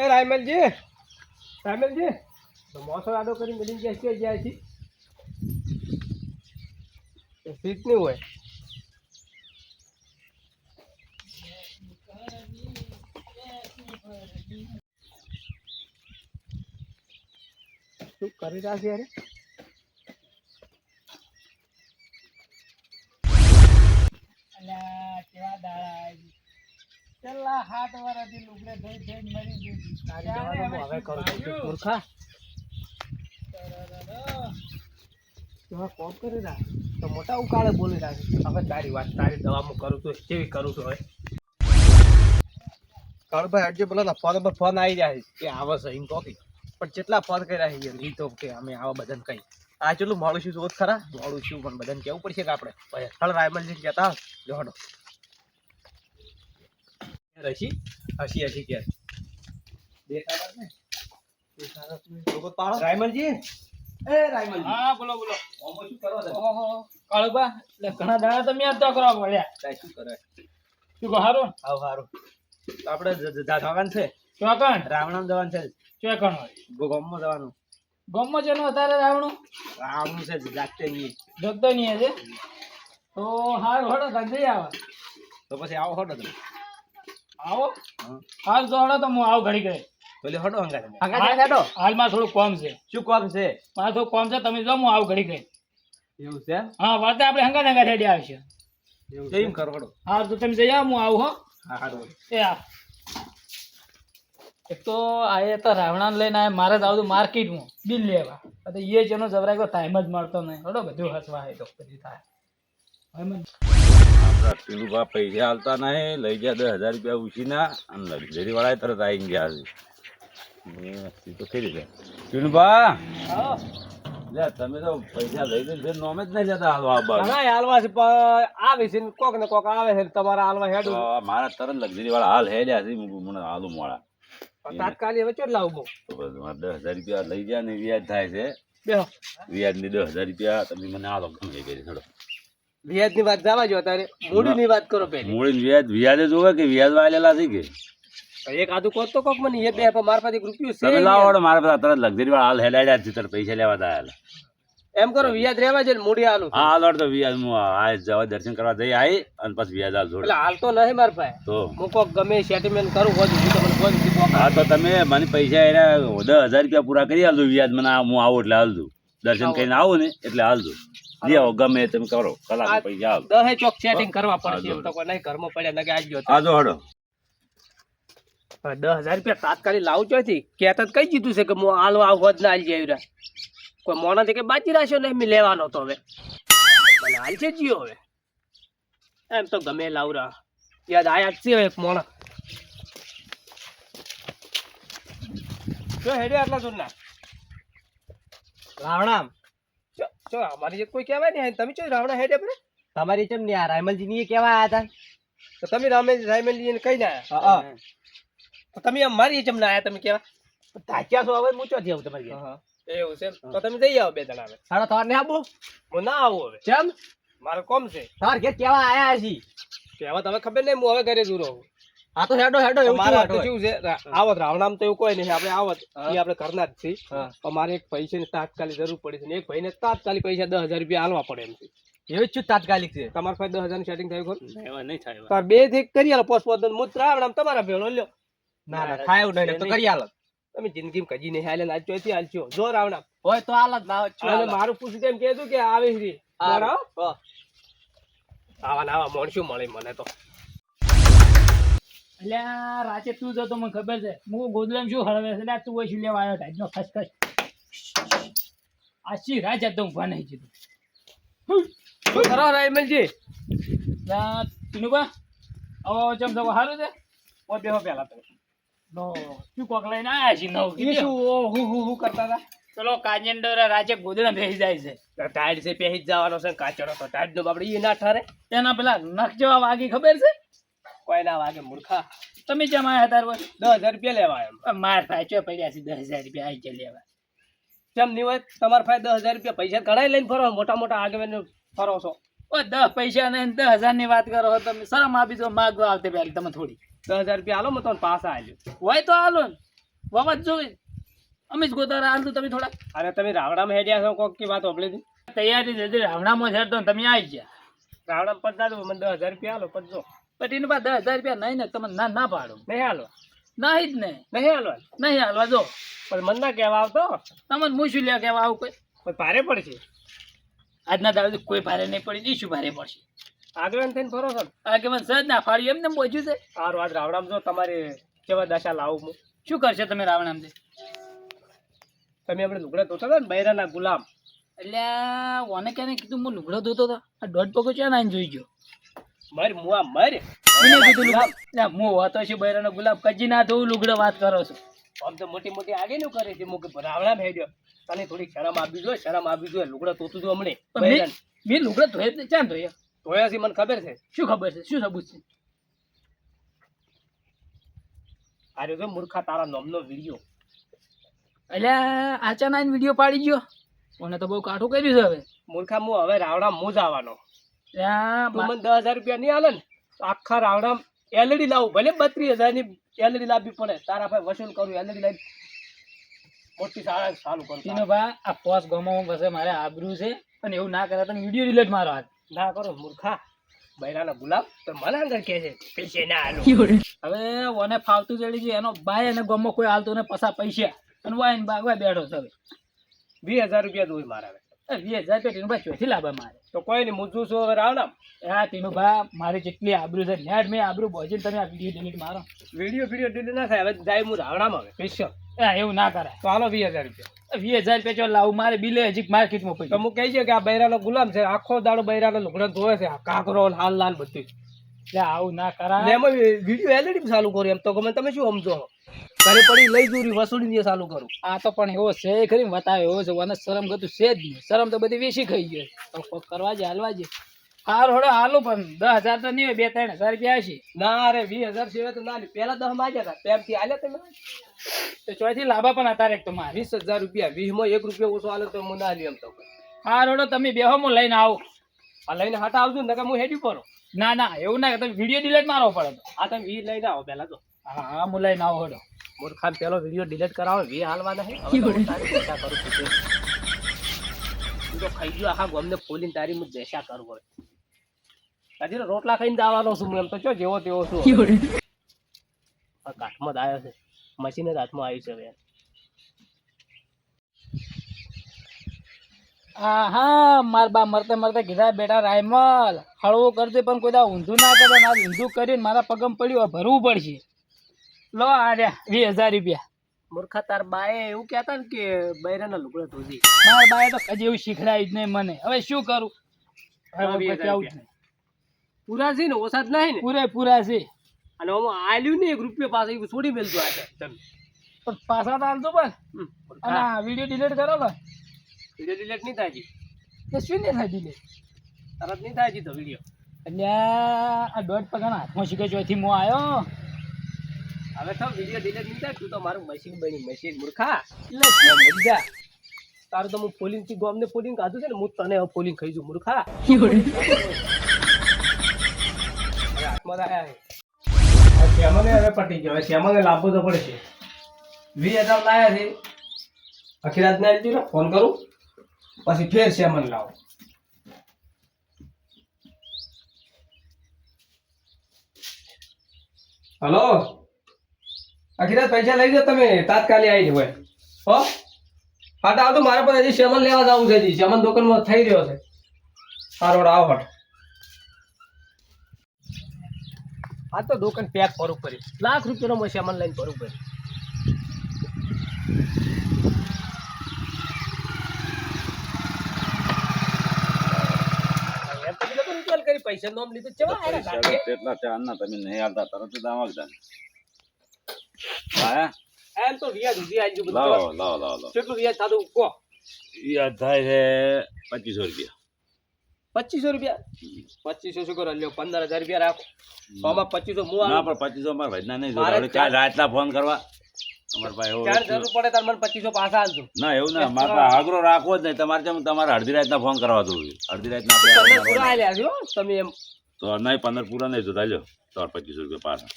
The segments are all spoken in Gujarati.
એ રાયમલજી રાયમલજી મોસો આડો કરી મળી ગયા છે. છે સીટ નહીં હોય. શું કરી રહ્યા છે અરે અલ્યા, કેવા દાડા છેલ્લા હાથ વર્ષથી લુગડે ધોઈ ધોઈને મરી ગયું તારી જવાનું હવે કરું છું મૂર્ખા એવા કોમ કરી રહ્યા તો મોટા ઉકાળે બોલી રહ્યા હવે તારી વાત તારી દવા હું કરું છું કેવી કરું છું હવે. કાળભાઈ હટજો પેલા ફોન પર ફોન આવી જાય કે આવે છે એમ કોકી. પણ જેટલા ફોન કર્યા છે એ તો કે અમે આવા બધાને કહી આ ચેટલું મોડું છું જોત ખરા? મોડું છું પણ બધાને કેવું પડશે કે આપણે? હળ રાયમલજી કહેતા જોડો રસી હસી હસી કે દેખાતા ને? લોકો પાડો. રાયમલજી? એ રાયમલજી. હા બોલો બોલો. ઓમો શું કરો છો? ઓહો કાળુબા એટલે ઘણા દાડા તમે યાદ તો કરવા પડ્યા તાય શું કરે? શું કહો હારો? આવ હારું. તો આપણે જ- છે? ચોકણ? રાવણામ જવાનું છે? ચોકણ હોય. ગોમમાં જવાનું. ગમમાં જેનો અત્યારે રાવણું? રાવણું છે જાગતે નહીં જગતો નહીં છે? તો હાર હડો જઈ આવો. તો પછી આવો હટો તમે. આવો. હાલ તો હડો તો હું આવું ઘડી ગઈ પેલે હડો હંગા તમે હાલ- માં થોડું કોમ છે. શું કોમ છે? મારે થોડું કોમ છે તમે જો હું આવું ઘડી ગઈ એવું છે હા વાતે આપણે હંગા હંગા રેડી આવશે એમ? કરો હડો. હા તો તમે જઈ આવો હું આવું હો. હા હારું એ આ. એક તો આ એ તો રાવણાને લઈને આવે મારે જ આવતું માર્કેટમાં. બિલ લેવા. આ તો એ જેનો જવરાય ટાઈમ જ મળતો નહીં. બરોબર બધું હસવા એ તો પછી થાય. મને પૈસા હાલતા નહીં લઈ ગયા દસ હજાર રૂપિયા ઉછીના અને લક્ઝરી વાળા તરત આવી ગયા છે. તો ખરી લે તમે તો પૈસા લઈ દે છે નોમે જ નહીં જતા હાલવા આ બાજુ. હાલવા છે આવે છે ને કોક ને કોક આવે છે તમારા હાલવા હેડ. મારા તરત લક્ઝરી વાળા હાલ હેડ્યા છે મને હાલુ મોડા તાત્કાલિક હવે ચોટ લાવું દસ હજાર રૂપિયા લઈ ગયા ને વ્યાજ થાય છે. વ્યાજની દસ હજાર રૂપિયા તમે મને હાલો ગમે કરી છોડો વ્યાજની વાત જવા જો તારે મૂડી ની વાત કરો પેલી મૂડી વ્યાજ વ્યાજે જોવે કે વ્યાજ વાળેલા છે કે? એક આદુ કોત તો કોક મને એ બે મારા પાસે એક રૂપિયો છે તમે લાવો મારા પાસે તરત લક્ઝરી વાળા હાલ હેડાડ્યા છે તારે પૈસા લેવા દાયા એમ કરો વ્યાજ રહેવા છે મૂડી હાલું હા હાલ તો વ્યાજ હું આ જવા દર્શન કરવા જઈ આવી અને પછી વ્યાજ હાલ જોડે. એટલે હાલ તો નહીં માર પાસે. તો? હું કોક ગમે સેટલમેન્ટ કરું હોજ સુધી તમને હોજ હા તો તમે મને પૈસા એના દસ હજાર રૂપિયા પૂરા કરી આલજો વ્યાજ મને હું આવું એટલે હાલ દર્શન કરીને આવું ને એટલે હાલ દઉં લે આવો ગમે તેમ કરો કલાક પછી હાલ દહે ચોક સેટિંગ કરવા પડશે એમ તો કોઈ નહીં ઘરમાં પડ્યા નગે આજ ગયો આ હડો દસ હજાર રૂપિયા તાત્કાલિક લાવું ચોથી કહેતા કઈ જીતું છે કે હું હાલવા આવું હોજ ના આવી રહ્યા કોઈ મોણા કે બાજી રાખ્યો ને એમ લેવાનો તો હવે. મને હાલ છે જીઓ હવે. એમ તો ગમે લાવરા. યાદ આયા જ છે એક મોણા. જો હેડે આટલા જોરના રાવણામ ચો અમારી કોઈ કહેવાય નહીં તમે ચો રાવણા હેડે આપણે? તમારી ચમ ને આ રાયમલજી ની કેવા આયા તો તમે રામે રાયમલજીને કઈ ના. હતા આયા તો તમે અમારી ચમ ના આયા તમે કેવા ધાચ્યા છો હવે હું થી આવું તમારી હા એવું છે તો તમે જઈ આવો બે જણા હવે. સાડા તમારે ને આબુ? હું ના આવું હવે. ચમ મારે કોમ છે. તાર ઘેર કેવા આયા છી કેવા તમે ખબર નહીં હું હવે ઘરે દૂર રહું. આ તો હેડો હેડો એવું મારા કેવું તો કેવું છે? આવત રાવણામ તો એવું કોઈ નહીં. આપણે આવત એ આપણે ઘરના જ છીએ. અમારે એક પૈસા ની તાત્કાલિક જરૂર પડી છે ને એક ભાઈને તાત્કાલિક પૈસા દસ હજાર રૂપિયા આલવા પડે એમ એવું જ છું તાત્કાલિક છે. તમારા પાસે દસ હજાર સેટિંગ થયું ખરું? નહીં થાય. તાર બેથી કરી આલો પોસ્ટ પોસ્ટ હું રાવણામ તમારા ભેળો લ્યો. ના ના થાય એવું નહીં તો કરી આલો. તમે જિંદગીમાં કજી નહીં હાલે આજ ચોથી હાલશો. જો રાવણામ. હોય તો હાલ જ ના હોય. મારું પૂછ્યું તેમ કહેતું કે આવે રી. બરાબર? આવા ના આવા મળશું મળે મને તો. એટલે રાતે તું જો તો મને ખબર છે. હું ગોદલામ શું હળવે છે? તું ઓછી લેવા આવ્યો ટાઈપનો ખસખસ. આ શી રાત જતો હું ભણાઈ દીધું શું કરો રાયમલજી તીનુબા આવો ચમ સગો સારું છે? ઓ બેહો પેલા તો. નો શું કોક લઈને આયા છે નવ એ શું ઓ હું હું હું કરતા હતા? ચલો કાજેન્ડર રાજે ગોદડા બેસી જાય છે. ટાઈડ છે પહેરી જવાનો છે કાચડો તો. ટાઈડ નો આપણે એ ના ઠારે. એના પેલા નખ જેવા વાગી ખબર છે? કોઈ વાગે મૂર્ખા. તમે જેમ આયા હતા બોલ દસ હજાર રૂપિયા લેવા એમ માર થાય ચો પડ્યા છે દસ હજાર રૂપિયા આવી લેવા. કેમ નહીં હોય તમારા પાસે દસ હજાર રૂપિયા પૈસા કઢાઈ લઈને ફરો મોટા મોટા આગેવાન ફરો છો. ઓ દસ પૈસા ને દસ હજારની વાત કરો તમે શરમ આપી દો માગો આવતે પહેલી તમે થોડી. દસ હજાર રૂપિયા આલો મેં તમને પાછા આવ્યો હોય તો હાલો ને. વાવા જોઈ. અમે જ ગોતારા હાલ તો તમે થોડા. અરે તમે રાવડામાં હેડ્યા છો કોક વાત ઓપલી તૈયારી છે રાવણામાં છે તો તમે આવી ગયા. રાવડામાં પચાસ મને દસ હજાર રૂપિયા હાલો પચજો પણ એની પાસે દસ હજાર રૂપિયા નહીં ને તમે ના ના પાડો. નહીં હાલવા. નહીં જ ને. નહીં હાલવા. નહીં હાલવા જો. પણ મને ના કહેવા આવતો? તમને હું શું લે કહેવા આવું કોઈ. કોઈ ભારે પડશે? આજના દાડે કોઈ ભારે નહીં પડી શું ભારે પડશે. આગળ થઈને ફરો છો આગેવાન સજ ના ફાડી એમને બોજ્યું છે. સારું આજ રાવણામાં જો તમારે કેવા દશા લાવું હું. શું કરશે તમે રાવણામ? તમે આપણે લુગડા ધોતા હતા ને બૈરાના ગુલામ. એટલે ઓને ક્યારે કીધું હું લુગડો ધોતો હતો. આ દોઢ પગો છે નાઈને જોઈ ગયો? મર મુઆ મર? કોને કીધું એટલે હું હોતો છે બૈરાનો ગુલાબ. કજી ના ધોવું લુગડો વાત કરો છો. આમ તો મોટી મોટી આગેનું કરે છે. મુકે રાવણામાં હેડ્યો તને થોડી શરમ આવી જોઈએ શરમ આવી જોઈએ. લુગડા તોતું જો હમણે બૈરાન મે. મેં લુગડો ધોયા જ ધોયા? ધોયા છે મને ખબર છે. શું ખબર છે? શું સબૂત છે? આર્યો તો મૂર્ખા તારા નોમનો વીડિયો. એટલે આચાના વિડિયો પાડી ગયો. મને તો બહુ કાઠું કર્યું છે હવે. મૂર્ખા મુ હવે રાવડા મુ જ આવવાનો. તું મને દસ હજાર રૂપિયા નહીં હાલે ને આખા રાવણા એલઈડી લાવું. ભલે બત્રીસ હજારની એલઈડી લાવવી પડે. તારા ભાઈ વસૂલ કરું એલઈડી લાવી મોટી સારા સારું કરું. તીનો ભાઈ આ પોસ ગમો બસે મારે આબરૂ છે અને એવું ના કરે તમે વીડિયો રિલેટ મારો હાથ. ના કરો મૂર્ખા. બૈરાના ગુલાબ તો મને અંદર કહે છે પૈસે ના હાલો હવે ઓને ફાવતું ચડી ગયું એનો ભાઈ અને ગમો કોઈ હાલતું ને પસા પૈસા. અને વાઈન બાગવા બેઠો છે હવે. વીસ હજાર રૂપિયા જોઈ મારા હવે. વીસ હજાર તો ટીનુભાઈ ચોથી લાવે મારે. તો કોઈ નહીં મૂજું છું હવે રાવણા હા ટીનુભાઈ મારી જેટલી આબરૂ છે નેટ મેં આબરૂ બોજીને તમે આ વીડિયો ડિલીટ મારો. વીડિયો વીડિયો ડિલીટ ના થાય હવે જાય હું રાવણામાં હવે. સ્પેશિયલ હા એવું ના કરાય. તો હાલો વીસ હજાર રૂપિયા. વીસ હજાર રૂપિયા જો લાવું મારે બિલે હજી માર્કેટમાં તો પડી હું કહી છે કે આ બૈરાનો ગુલામ છે આખો દાડો બૈરાનો લુગડો ધોવે છે આ કાકરો હાલ લાલ બધું એટલે આવું ના ને કરાય એમાં વીડિયો એલઈડી ચાલુ કર્યો એમ તો ગમે તમે શું સમજો? ઘરે પડી લઈ દૂરી વસૂલી ચાલુ કરું. આ તો પણ એવો છે ખરી બતાવે એવો છે મને શરમ ગતું છે જ નહીં. શરમ તો બધી વેસી ખાઈ ગઈ તો કોક કરવા જે હાલવા જે. હાર હોડે હાલો પણ દસ હજાર તો નહીં હોય બે ત્રણ હજાર રૂપિયા હશે. ના રે વીસ હજાર સિવાય તો ના લે. પેલા દસ માગ્યા હતા તેમથી હાલે તમે? તો ચોથી લાભા પણ અત્યારે એક તો મારે. વીસ હજાર રૂપિયા વીસમાં એક રૂપિયા ઓછો હાલે તો હું ના લે એમ તો. હાર હોડો તમે બેહો હું લઈને આવો. આ લઈને હાટા આવજો ને હું હેડી પડો. ના ના એવું ના તમે વીડિયો ડિલીટ મારવો પડે આ તમે વી લઈને આવો પેલા તો. હા હા હું લઈને આવો હડો. મોર ખાન પેલો વીડિયો ડિલીટ કરાવો વી હાલવાના હે હવે તારી કરું છું તું તો ખાઈ ગયો આખા ગમને ફોલીને તારી મુજ દેશા કરવો હજી રોટલા ખાઈને જ આવવાનો છું એમ તો ચો જેવો તેવો છું. આ કાઠમાં જ આવ્યો છે. મશીન જ હાથમાં આવ્યું છે હવે. હા હા માર બા મરતે મરતે કીધા બેટા રાયમલ હળવું કરજે પણ કોઈ દા ઊંધું ના કરે આ ઊંધું કરીને મારા પગમ પડ્યું ભરવું પડશે. લો આ રહ્યા વીસ હજાર રૂપિયા. મૂર્ખા તાર બાએ એવું કહેતા ને કે બૈરાના લુગડા ધોજી. મારા બાએ તો કદી એવું શીખડાયું જ નહીં મને. હવે શું કરું? હવે આવું પૂરા છે ને ઓછા જ નહીં ને? પૂરેપૂરા છે. અને હું આલ્યું ને એક રૂપિયો પાસે છોડી મેલજો આજે તમે પણ પાછા તો આલજો પણ. અને વીડિયો ડિલીટ કરો ને વીડિયો ડિલીટ નહીં થાય તો શું નહીં થાય ડિલીટ તરત નહીં થાય તો વીડિયો એટલે આ દોઢ પગાના હાથમાં શીખે ચોથી હું આવ્યો હવે તો વીડિયો ડિલીટ નહીં થાય તું તો મારું મશીન બની મશીન મૂર્ખા. એટલે જા. તારું તો હું ફોલિંગથી ગોમને ફોલિંગ કાઢું છે ને હું તને હવે ફોલિંગ ખાઈ જઉં મૂર્ખા. હાથમાં આવ્યા શ્યામાને હવે પટી ગયો હવે શ્યામાને લાવવો તો પડશે. વીસ હજાર લાયા છે. આખી રાત ના ને ફોન કરું. પછી ફેર સેમન લાવો. હલો? આખી પૈસા લઈ જાઓ તમે. તાત્કાલિક આવી જવાય હો હા? તો આવતો, મારા પર હજી સેમન લેવા જવું છે હજી. સેમન દુકાનમાં થઈ રહ્યો છે. સારો આવો હટ આ તો દુકાન પેક કરવું પડે. લાખ રૂપિયાનો મેં સેમન લઈને ભરવું પડે એમ તો કીધું કે ઉકેલ કરી પૈસા નોમ લીધું. ચેવા હારા લાગે? છે ચારના તમે નહીં હાલતા તરત જ આવા ગયા હા એમ તો વ્યાજ ઉધી ગયું બધું. લાવો લાવો લાવો કેટલું વ્યાજ થતું? કો યાદ થાય છે પચીસો રૂપિયા. પચીસો રૂપિયા? પચીસો શું કરો? લ્યો પંદર હજાર રૂપિયા રાખો. આમાં પચીસો મુ ના. પણ પચીસો મારા ભાઈના નહીં રાતના ફોન કરવા. અમારા ભાઈ એવું ચાર જરૂર પડે તાર મને પાછા આલજો ના એવું ના મારે આગ્રો રાખવો જ નહીં. તમારે જેમ તમારે અડધી રાતના ફોન કરવા દઉં અડધી રાતના આપણે તમને પૂરા આલ્યા છે તમે એમ. તો નહીં પંદર પૂરા નહીં જોતા. લ્યો તો પચીસો રૂપિયા પાછા.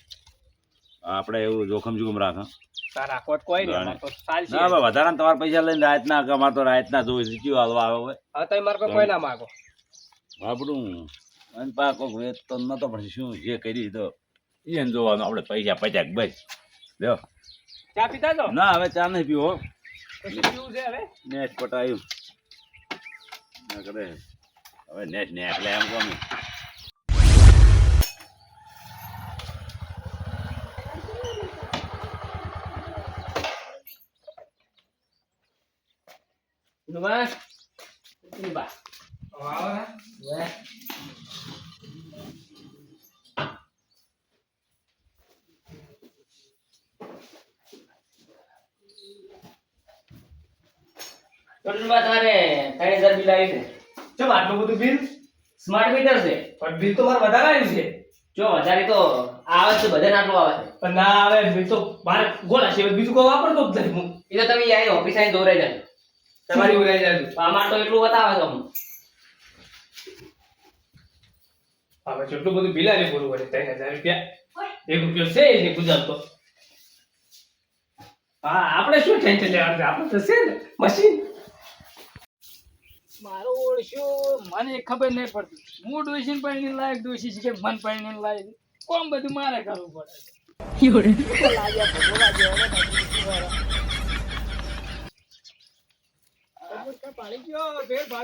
આપણે એવું જોખમ જોખમ રાખો. વધારાના તમારા પૈસા લઈને રાત ના અમારે તો રાત ના જોઈ ચીયું હાલવા આવે હવે? તમે મારા કોઈ ના માગો. આપણું અને પાકો તો નતો પછી શું જે કરી તો. એને જોવાનું આપણે પૈસા પચાક બસ. લ્યો. ચા પીતા તો ના હવે ચા નહીં પીવો. પીવું છે હવે? નેટ પટાયું. ના કરે. હવે નેટ ને એટલે એમ બા ટોટલમાં તમારે ત્રણ હજાર બિલ આવ્યું છે. ચમ આટલું બધું બિલ? સ્માર્ટ મીટર છે. પણ બિલ તો મારે વધારે આવ્યું છે. જો વધારે તો આવે છે બધાને આટલું આવે છે. પણ ના આવે બિલ તો મારે ગોળા છે બીજું કોઈ વાપરતો જ નહીં હું. એ તો તમે અહીં ઓફિસ આવીને દોરાઈ જાય તમારી ઉડાઈ જાય અમારે તો એટલું બતાવે છે અમને હવે જેટલું બધું બિલ આવે પૂરું પડે ત્રણ હજાર રૂપિયા. એક રૂપિયો છે ગુજરાત ગુજરાતતો હા આપણે શું ટેન્શન લેવાનું છે? આપણે તો છે ને મશીન. મારો ઓળખ્યો મને ખબર નહીં પડતી. હું ડોશીને પાણી લાયક ડોશી છે કે મન પાણી લાયક. કોમ બધું મારે કરવું પડે.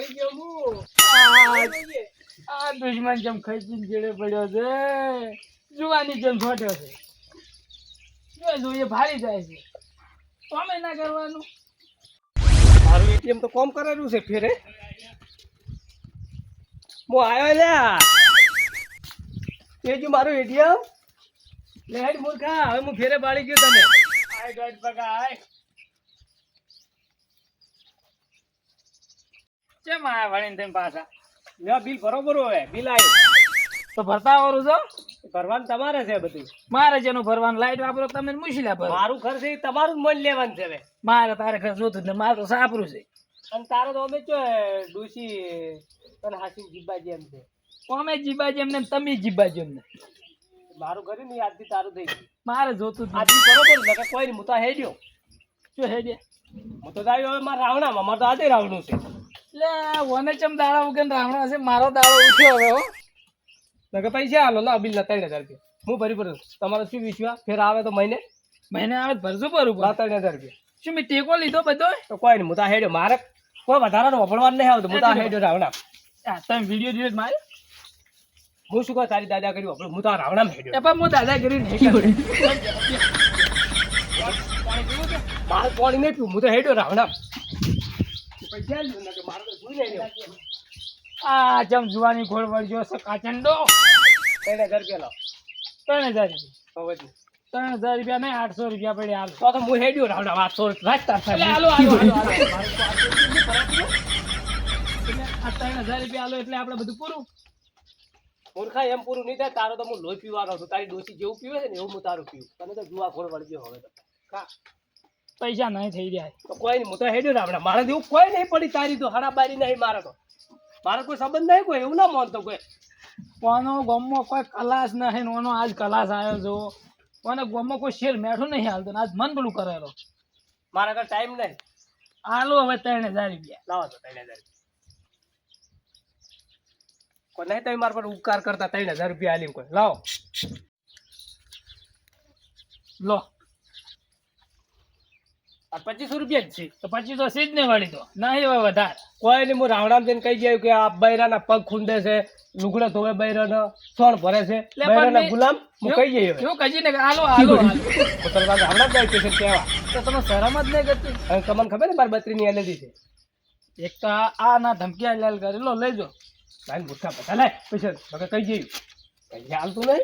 ગયો હું આ- દુશ્મન જેમ ખેંચીને જેડે પડ્યો છે જુવાની જેમ છોટ્યો છે. જો જોઈએ ભારી જાય છે. તમે ના કરવાનું. મારું એટીએમ તો કોમ કરેલું છે ફેરે. હું આવ્યો લ્યા એ જો મારું એટીએમ? લેડ મૂર્ખા હવે હું ફેરે બાળી ગયો તને. આય ડોટ બગા આય. કેમ આયા વળીને તેમ પાછા? લ્યો બિલ બરોબર હવે બિલ આવ્યું તો ભરતા આવરું છો ભરવાનું તમારે છે બધું. મારે જેનું ભરવાનું. લાઈટ વાપરો તમે મુશીલા ભરો. મારું ઘર છે તમારું મન લેવાનું છે હવે. મારે તારે ઘર જોતું ને મારું સાપરું છે. અને તારો તો અમે ચો ડોસી તને હાસી જીબાજી એમ છે. અમે જીબાજી એમને તમે જીબાજી એમને. મારું ઘર ને આજથી તારું થઈ ગયું. મારે જોતું આજથી બરોબર નકર કોઈ નહીં હું તો હેડ્યો. શું હેડે. હું તો જાય હવે મારા રાવણામાં મારે તો આજે રાવણું છે. એટલે વને ચમ દાડા વગર રાવણા છે મારો દાડો ઉઠ્યો હવે હો. નકર પૈસા હાલો ના બિલ ત્રણ હજાર રૂપિયા. હું ભરી ભરું તમારે શું વિશ્વા ફેર આવે તો મહિને? મહિને આવે ભરશું ભરજો ભરું ત્રણ હજાર રૂપિયા. શું મેં ટેકો લીધો બધો? તો કોઈ નહીં હું તો હેડ્યો. મારે કોઈ વધારાનો વફળવા નહીં આવતો. હું તો હેડ્યો રાવણા તમે વીડિયો ડિલીટ મારે? હું શું કહું? તારી દાદા કરી વફડું હું તો રાવણા હેડ્યો. પણ હું નહીં કરું મારે પાણી નહીં પીવું. હું તો હેડ્યો રાવણા પૈસા મારે તો જોઈ નહીં. આ જમ જુવાની ઘોડ વળજો છે કાચંડો. ત્રણ હજાર રૂપિયા ત્રણ હજાર રૂપિયા. ત્રણ હજાર રૂપિયા નહીં આઠસો રૂપિયા પડ્યા હાલ. તો તો હું હેડ્યો રાવડા આઠસો રાખતા હાલો હાલો પડે. આ ત્રણ હજાર રૂપિયા હાલો એટલે આપણે બધું પૂરું. મૂર્ખા એમ પૂરું નહીં થાય તારો તો હું લોહી પીવાનો છું. તારી ડોસી જેવું પીવે છે ને એવું હું તારું પીવું. તને તો જુવા ગોળ વળજો હવે તો. કા? પૈસા નહીં થઈ જાય. તો કોઈ નહીં હું તો હેડ્યો રાવડા મારે જેવું કોઈ નહીં પડી તારી તો હરાબારી નહીં મારે તો. મારે કોઈ સંબંધ નહીં કોઈ એવું ના માનતો કોઈ. કોનો ગમમાં કોઈ કલાસ નહીં કોનો ઓનો આજ કલાસ આવ્યો જો કોને ગમમાં કોઈ શેર મેઠું નહીં હાલતો આજ મન પેલું કરેલો. મારા ઘર ટાઈમ નહીં. હાલો હવે ત્રણ હજાર રૂપિયા. લાવો તો ત્રણ હજાર કોઈ નહીં તમે મારા પર ઉપકાર કરતા ત્રણ હજાર રૂપિયા આલી કોઈ. લાવો. લો. પચીસો રૂપિયા જ છે. તો પચીસો છે જ ને વાળી તો. ના હવે વધારે. કોઈ નહીં હું રાવણામ જઈને કહી ગયું કે આ બૈરાના પગ ખૂંદે છે લુગડા ધોવે બૈરાનો સોણ ભરે છે. બૈરાના ગુલામ હું કહી જઈએ એવું કજી ને હાલો. હું તને રાવણામ જાય છે કેવા? તો તમે શરમ જ નહીં કરતી. હવે તમને ખબર ને મારી બત્રીની એલર્જી છે? એક તો આ ના ધમકી લાલ કરી. લો લઈ જો. લાઈન ભૂસા બધા લાય પૈસા કઈ જઈ કઈ હાલતું નહીં?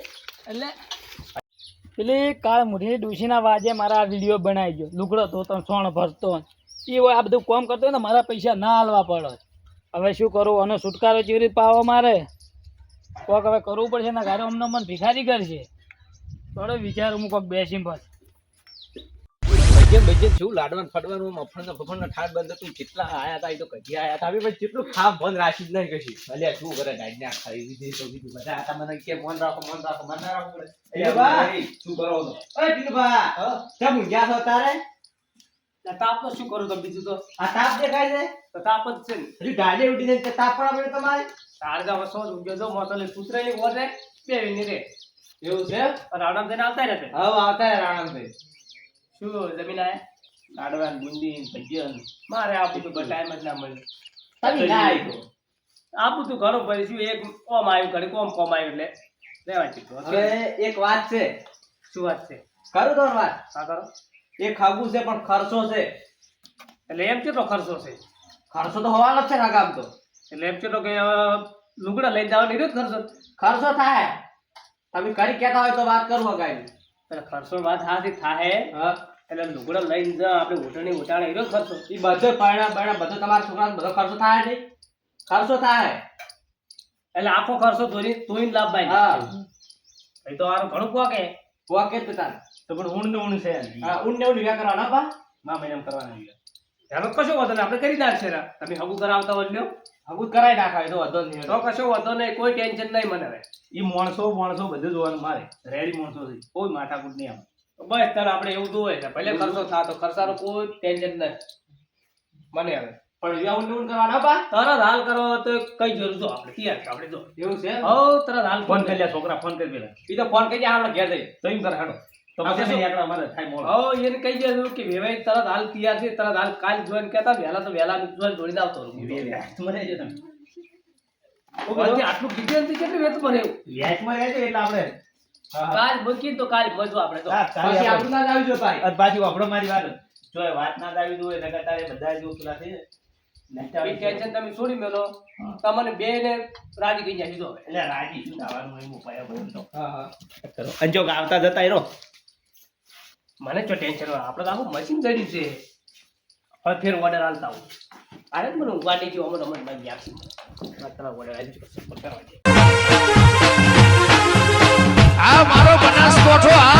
એટલે પેલી કાળ મુઠી ડુસીના વાજે મારા આ વીડિયો બનાવી ગયો. લુગડો તો તમે સોણ ભરતો. એ હોય આ બધું કોમ કરતો ને, મારા પૈસા ના હાલવા પડે. હવે શું કરું? અને છુટકારો કેવી પાવો મારે? કોક હવે કરવું પડશે ને ઘરે અમને મન ભિખારી કરશે. થોડો વિચાર હું કોક બેસી બસ જે બજે શું લાડવાનું ફડવાનું મફણ મફણ ઠાર બંધ તું કેટલા આયા તા એ તો કઢી આયા તા. પણ કેટલું ખા મન રાખી જ નહીં કશી. ભલે શું કરે ગાડી ના ખાઈ દીધી તો બીજું બધા આતા મને કે મન રાખો મન રાખો મન ના રાખો. પડે ટીનુભા! શું કરો તો એ ટીનુભા, કેમ ઊંઘ્યા છો તારે તાપ તો શું કરું તો બીજું તો? આ તાપ દેખાય છે? તો તાપ જ છે હજી ડાળે ઉઠી જાય તાપ પણ આપણે તમારે? તારે તો વસો ઉગ્યો જો મોટલે કૂતરાની ઓર બે વિની રે. એવું છે? રાણમ થઈને આવતા રહેતે? હવે આવતા રહે રાણાભાઈ શું જમીન આયા? લાડવા બુંદી ભજીયા મારે આપું તો ટાઈમ જ ના મળે. તમે ના આવ્યો આપું તું ઘણું ભરી શું એક કોમ આવ્યું ઘડી કોમ કોમ આવ્યું એટલે લેવા ચીકું હવે એક વાત છે. શું વાત છે? ખરું તો વાત? હા કરો એ ખાવું છે પણ ખર્ચો છે. એટલે એમ કેટલો ખર્ચો છે? ખર્ચો તો હોવાનો જ છે ના કામ તો. એટલે એમ કેટલો કે લુગડા લઈ જવાનો એનો ખર્ચો? ખર્ચો થાય. તમે કરી કહેતા હોય તો વાત કરું અગાડી. ખર્ચો વાત હાથી થાય હા. એટલે લુગડા લઈને જ આપણે હોટલની હોટાળે એનો ખર્ચો. એ બધો પાણા પાણા બધો તમારા છોકરાનો બધો ખર્ચો થાય છે ખર્ચો થાય એટલે આખો ખર્ચો ધોરી ધોઈને લાભ ભાઈ હા એ તો આનું ઘણું કોકે કોકે તો તાર. તો પણ ઊંડ ને ઊંડ છે. હા ઊંડ ને ઊંડ વ્યા કરવાના પા મા મહિનામાં કરવાના એનો કશો વાંધો નહીં. આપણે કરી નાખશે તમે હગું કરાવતા હોય લ્યો હગું કરાવી નાખાય તો વધો નહીં. તો કશો વાંધો નહીં. કોઈ ટેન્શન નહીં મને હવે. એ માણસો માણસો બધું જોવાનું મારે. રેડી માણસો છે. કોઈ માથાકૂટ નહીં આમ. બસ તારે આપણે એવું જોવે છે. ભલે ખર્ચો થતો ખર્ચાનો કોઈ ટેન્શન નહીં. મને હવે. પણ એવું ઊંડ કરવાના બા. તરત હાલ કરો તો કઈ જરૂર તો આપણે છે આપણે જો. એવું છે હો તરત હાલ ફોન કરી. લે છોકરા ફોન કરી પેલા. એ તો ફોન કરી આપણે ઘેર જઈએ. તો એમ કરે હેડો તો આપણે પછી શું? નહીં આગળ અમારે થાય મોડું. હો એને કહી દેજો કે વેવાઈ તરત હાલ તૈયાર છે તરત હાલ કાલ જોઈને કહેતા વહેલા તો વહેલા જોઈને જોડીને આવતો રહું. વ્યાજમાં રહેજો તમે વચ્ચે આટલું ડિટેલ કેટલું વેતું ભરે વ્યાજમાં રહેજો એટલે આપણે. કાલ મૂકીને તો કાલ મજો આપણે તો. પછી આપણું ના આવી જો ભાઈ અરે પાછી વાપરો મારી વાત. જો વાત ના દો એટલે તારે બધા જો પેલા થઈ જાય. ટેન્શન તમે છોડી મેલો. તમને બે ને રાજી થઈ જાય એટલે રાજી શું થવાનું? એમ ઉપાય હા હા. કરો અને જો આવતા જતા મને ચો ટેન્શન હોય. આપણે તો આખું મશીન ચડ્યું છે. હવે ફેર ઓર્ડર હાલતા હું અરે મને ઉગાડી ગયો અમર અમર ભાઈ ગયા છે. ઓર્ડર આવી ગયો આ મારો બનાસકોઠો આ